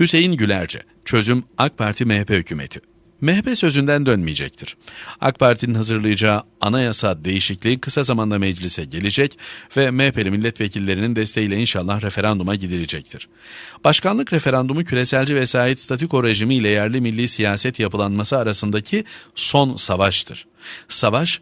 Hüseyin Gülerce, çözüm AK Parti MHP hükümeti. MHP sözünden dönmeyecektir. AK Parti'nin hazırlayacağı anayasa değişikliği kısa zamanda meclise gelecek ve MHP'li milletvekillerinin desteğiyle inşallah referanduma gidilecektir. Başkanlık referandumu küreselci vesayet statüko rejimi ile yerli milli siyaset yapılanması arasındaki son savaştır. Savaş,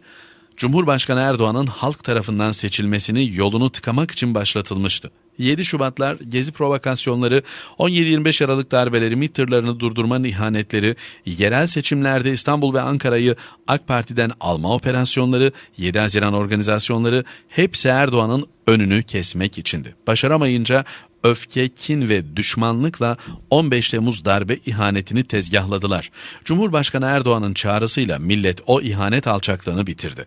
Cumhurbaşkanı Erdoğan'ın halk tarafından seçilmesini yolunu tıkamak için başlatılmıştı. 7 Şubatlar, gezi provokasyonları, 17-25 Aralık darbeleri, MİT tırlarını durdurma ihanetleri, yerel seçimlerde İstanbul ve Ankara'yı AK Parti'den alma operasyonları, 7 Haziran organizasyonları hepsi Erdoğan'ın önünü kesmek içindi. Başaramayınca öfke, kin ve düşmanlıkla 15 Temmuz darbe ihanetini tezgahladılar. Cumhurbaşkanı Erdoğan'ın çağrısıyla millet o ihanet alçaklığını bitirdi.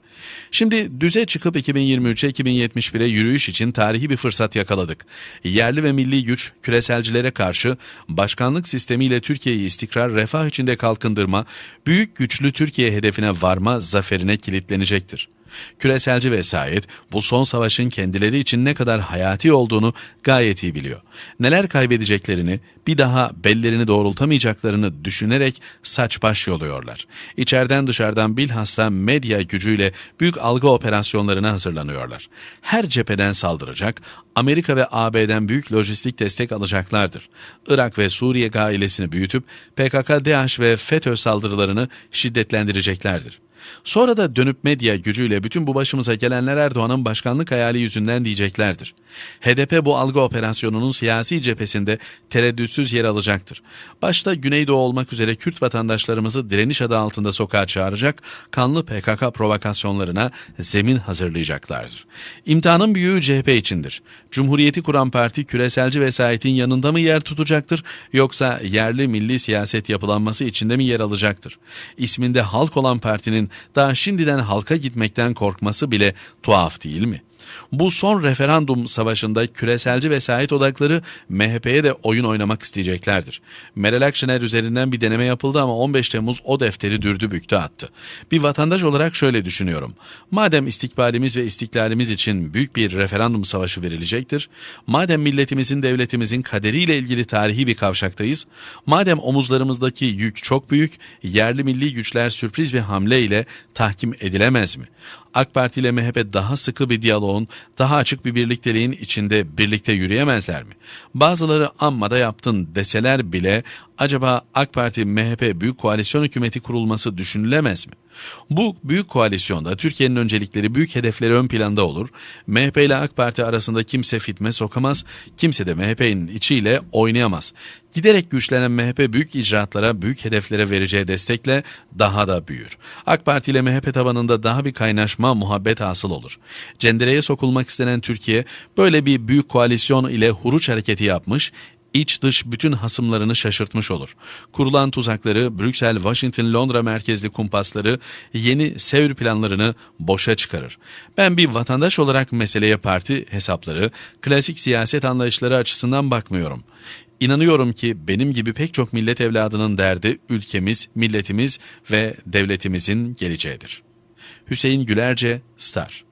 Şimdi düze çıkıp 2023'e 2071'e yürüyüş için tarihi bir fırsat yakaladık. Yerli ve milli güç küreselcilere karşı başkanlık sistemiyle Türkiye'yi istikrar, refah içinde kalkındırma, büyük güçlü Türkiye hedefine varma zaferine kilitlenecektir. Küreselci vesayet bu son savaşın kendileri için ne kadar hayati olduğunu gayet iyi biliyor. Neler kaybedeceklerini, bir daha bellerini doğrultamayacaklarını düşünerek saç baş yoluyorlar. İçeriden dışarıdan bilhassa medya gücüyle büyük algı operasyonlarına hazırlanıyorlar. Her cepheden saldıracak, Amerika ve AB'den büyük lojistik destek alacaklardır. Irak ve Suriye gailesini büyütüp PKK, DAEŞ ve FETÖ saldırılarını şiddetlendireceklerdir. Sonra da dönüp medya gücüyle bütün bu başımıza gelenler Erdoğan'ın başkanlık hayali yüzünden diyeceklerdir. HDP bu algı operasyonunun siyasi cephesinde tereddütsüz yer alacaktır. Başta Güneydoğu olmak üzere Kürt vatandaşlarımızı direniş adı altında sokağa çağıracak, kanlı PKK provokasyonlarına zemin hazırlayacaklardır. İmtihanın büyüğü CHP içindir. Cumhuriyeti kuran parti küreselci vesayetin yanında mı yer tutacaktır yoksa yerli milli siyaset yapılanması içinde mi yer alacaktır? İsminde halk olan partinin daha şimdiden halka gitmekten korkması bile tuhaf değil mi? Bu son referandum savaşında küreselci vesayet odakları MHP'ye de oyun oynamak isteyeceklerdir. Meral Akşener üzerinden bir deneme yapıldı ama 15 Temmuz o defteri dürdü büktü attı. Bir vatandaş olarak şöyle düşünüyorum. Madem istikbalimiz ve istiklalimiz için büyük bir referandum savaşı verilecektir, madem milletimizin devletimizin kaderiyle ilgili tarihi bir kavşaktayız, madem omuzlarımızdaki yük çok büyük, yerli milli güçler sürpriz bir hamle ile tahkim edilemez mi? AK Parti ile MHP daha sıkı bir diyaloğun, daha açık bir birlikteliğin içinde birlikte yürüyemezler mi? Bazıları amma da yaptın deseler bile acaba AK Parti MHP büyük koalisyon hükümeti kurulması düşünülemez mi? Bu büyük koalisyonda Türkiye'nin öncelikleri, büyük hedefleri ön planda olur. MHP ile AK Parti arasında kimse fitme sokamaz, kimse de MHP'nin içiyle oynayamaz. Giderek güçlenen MHP büyük icraatlara, büyük hedeflere vereceği destekle daha da büyür. AK Parti ile MHP tabanında daha bir kaynaşma, muhabbet hasıl olur. Cendereye sokulmak istenen Türkiye böyle bir büyük koalisyon ile huruç hareketi yapmış, iç dış bütün hasımlarını şaşırtmış olur. Kurulan tuzakları, Brüksel, Washington, Londra merkezli kumpasları, yeni Sevr planlarını boşa çıkarır. Ben bir vatandaş olarak meseleye parti hesapları, klasik siyaset anlayışları açısından bakmıyorum. İnanıyorum ki benim gibi pek çok millet evladının derdi ülkemiz, milletimiz ve devletimizin geleceğidir. Hüseyin Gülerce, Star